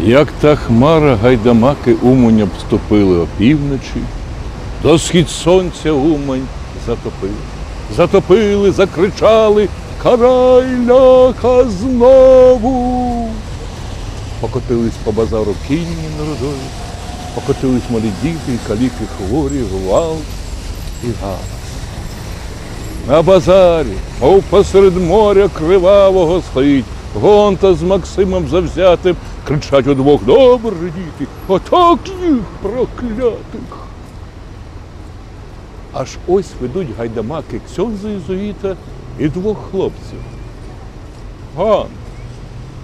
Як та хмара гайдамаки Умань обступили опівночі, до схід сонця Умань затопили. Затопили, закричали Карай ляха знову. Покотились по базару кінні народові, покотились малі діти, каліки хворі, гвалт і галас. На базарі, мов посеред моря кривавого стоїть Гонта з Максимом завзятим, кричать удвох добре, діти, отак їх проклятих. Аж ось ведуть гайдамаки ксьонза єзуїта і двох хлопців. Гонта,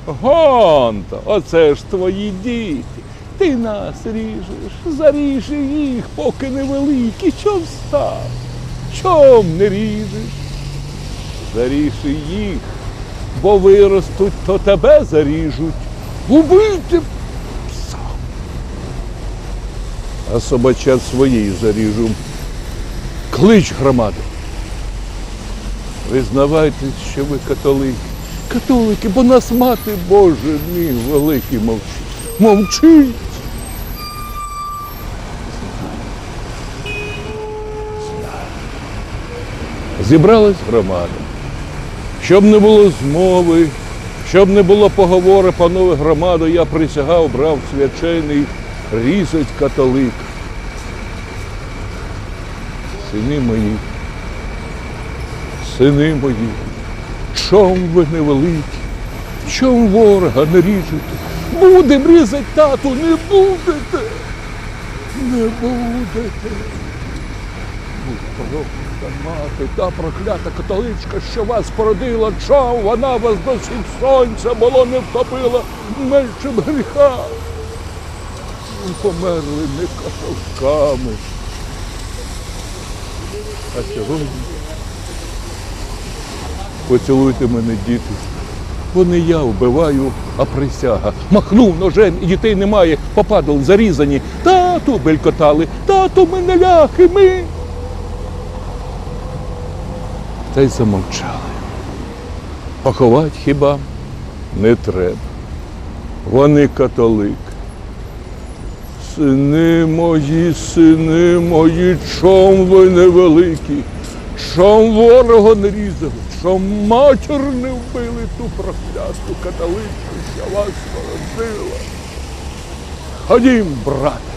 Гонта, оце ж твої діти. Ти нас ріжеш, заріж їх, поки невеликі. Чом став? Чом не ріжеш? Заріж їх, бо виростуть, то тебе заріжуть. Убийте пса. А собачат своєї заріжу. Клич громаду. Визнавайтесь, що ви католики. Католики, бо нас мати Боже мій великий мовчить. Мовчить. Зібралась громада. Щоб не було змови, щоб не було поговори, панове громаду, я присягав, брав свячений, різать католик. Сини мої, сини мої, чом ви невеликі, чом ворога не ріжете? Будем різати тату, не будете, не будете. Ну, проклята мати, та проклята католичка, що вас породила, чом вона вас до схід сонця було не втопила менше б гріха. Ви померли не католками. А сьогодні поцілуйте мене, діти. Бо не я вбиваю, а присяга. Махнув ножем і дітей немає, попадали, зарізані. Тату белькотали, тату ми не ляхи, ми. Та й замовчали. Поховать хіба не треба. Вони католик. Сини мої, сини мої, чом ви невеликі, чом ворога не різали, чом матір не вбили ту прокляту католичку, що вас породила. Ходім, брате.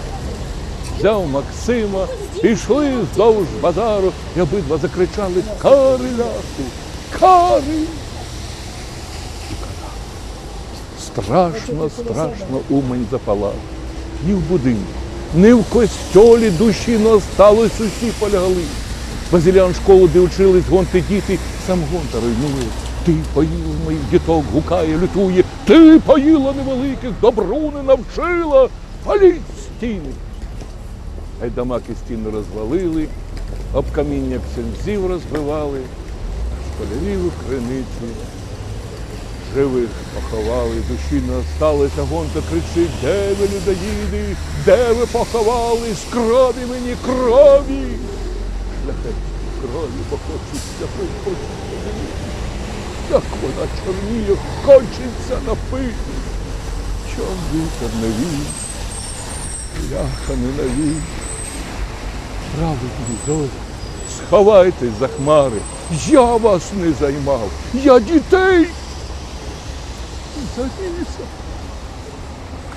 Взяв Максима, пішли вздовж базару і обидва закричали Кари ляху, кари. Страшно, страшно Умань запалав. Ні в будинку, ні в костьолі душі не осталось, усі полягли. Базілян школу, де учились гонти діти, сам гонта руйнує. Ти поїла моїх діток, гукає, лютує. Ти поїла невеликих, добру не навчила. Паліть стіни. Гайдамаки стіни розвалили, об каміння ксензів розбивали, школярів у криниці. Живих поховали, душі не осталося, гонка кричить, де ви людоїди, де ви поховались, крові мені, крові. Шляхетні крові, бо хочеться пить. Як вона чорніє, хочеться напити. Чом вітер не ляха не навій. Праведні сховайтесь за хмари, я вас не займав, я дітей завівся.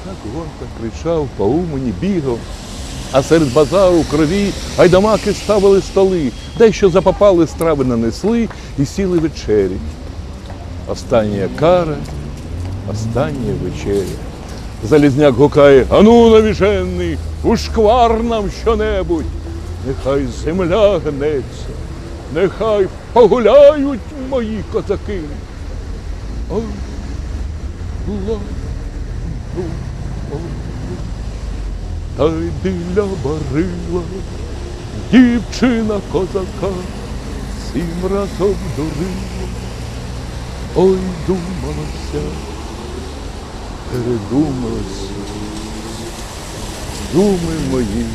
Так гонка кричав, по умані бігав. А серед базару крові гайдамаки ставили столи, дещо запапали страви нанесли і сіли вечері. Остання кара, остання вечеря. Залізняк гукає, ану навіжений, ушквар нам щонебудь. Нехай земля гнеться, нехай погуляють мої козаки. Ой, ла, лу. Та й біля барила дівчина козака сім разом дурила. Ой, думалася, передумалася, думи мої